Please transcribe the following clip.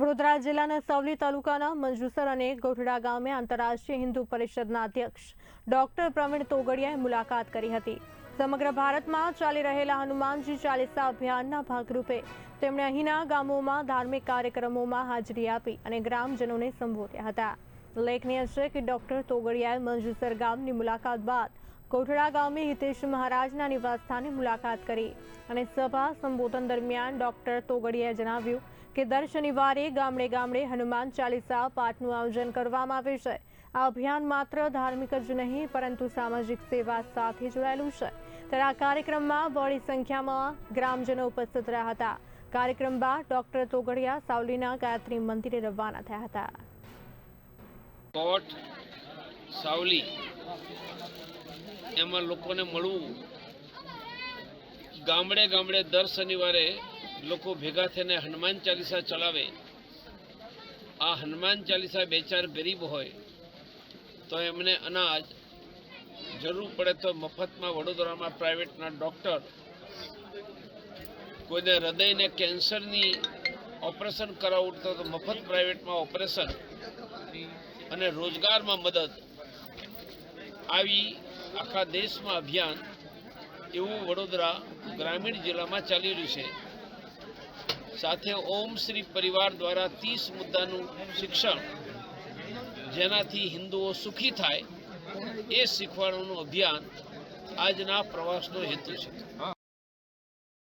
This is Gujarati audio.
વડોદરા જિલ્લાના સાવલી તાલુકાના મંજુસર અને ગોઠડા ગામે આંતરરાષ્ટ્રીય હિન્દુ પરિષદના અધ્યક્ષ ડોક્ટર પ્રવીણ તોગડિયાએ મુલાકાત કરી હતી. સમગ્ર ભારતમાં ચાલી રહેલા હનુમાનજી ચાલીસા અભિયાનના ભાગરૂપે તેમણે અહીંના ગામોમાં ધાર્મિક કાર્યક્રમોમાં હાજરી આપી અને ગ્રામજનોને સંબોધ્યા હતા. ઉલ્લેખનીય છે કે ડોક્ટર તોગડિયાએ મંજુસર ગામની મુલાકાત બાદ કોઠડા ગામે હિતેશ મહારાજના નિવાસસ્થાને મુલાકાત કરી અને સભા સંબોધન દરમિયાન ડોક્ટર તોગડિયાએ જણાવ્યું કે દર શનિવારે ગામડે ગામડે હનુમાન ચાલીસા પાઠનું આયોજન કરવામાં આવે છે. આ અભિયાન માત્ર ધાર્મિક જ નહીં, પરંતુ સામાજિક સેવા સાથે જોડાયેલું છે. ત્યારે આ કાર્યક્રમમાં બહોળી સંખ્યામાં ગ્રામજનો ઉપસ્થિત રહ્યા હતા. કાર્યક્રમ બાદ ડોક્ટર તોગડિયા સાવલીના ગાયત્રી મંદિરે રવાના થયા હતા. સાવલી, એમાં લોકોને મળવું. ગામડે ગામડે દર શનિવારે લોકો ભેગા થઈને હનુમાન ચાલીસા ચલાવે. આ હનુમાન ચાલીસા બે ચાર ગરીબ હોય, તો એમને અનાજ જરૂર પડે તો મફતમાં વડોદરામાં પ્રાઇવેટના ડૉક્ટર કોઈને હૃદયને કેન્સરની ઓપરેશન કરાવવું તો મફત પ્રાઇવેટમાં ઓપરેશન અને રોજગારમાં મદદ. આવી આખા દેશમાં અભિયાન એવું વડોદરા ગ્રામીણ જિલ્લામાં ચાલી રહ્યું છે. સાથે ઓમ શ્રી પરિવાર દ્વારા ત્રીસ મુદ્દાનું શિક્ષણ જેનાથી હિન્દુઓ સુખી થાય એ શીખવાડવાનું અભિયાન આજના પ્રવાસનો હેતુ છે.